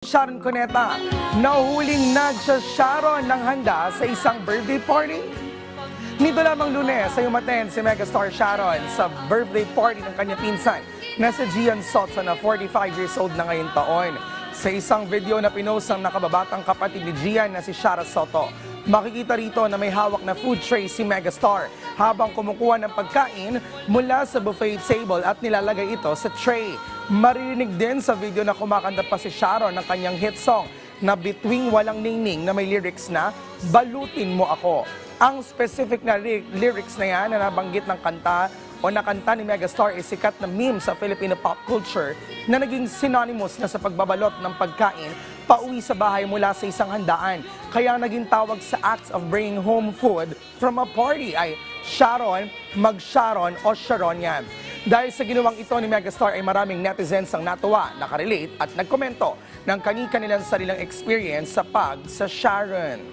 Sharon Cuneta, nahuling nagsasyaro ng handa sa isang birthday party. Nito lamang lunes ay umaten si megastar Sharon sa birthday party ng kanyang pinsan na si Gian Soto na 45 years old na ngayong taon. Sa isang video na pinost ng nakababatang kapatid ni Gian na si Shara Soto, makikita rito na may hawak na food tray si megastar habang kumukuha ng pagkain mula sa buffet table at nilalagay ito sa tray. Maririnig din sa video na kumakanta pa si Sharon ng kanyang hit song na Between Walang Ningning na may lyrics na Balutin Mo Ako. Ang specific na ly- lyrics na yan na nabanggit ng kanta o nakanta ni Megastar ay sikat na meme sa Filipino pop culture na naging synonymous na sa pagbabalot ng pagkain pauwi sa bahay mula sa isang handaan. Kaya naging tawag sa acts of bringing home food from a party ay Sharon, Mag-Sharon o Sharon yan. Dahil sa ginawang ito ni Megastar ay maraming netizens ang natuwa, nakarelate at nagkomento ng kani-kanilang sarilang experience sa pag sa Sharon.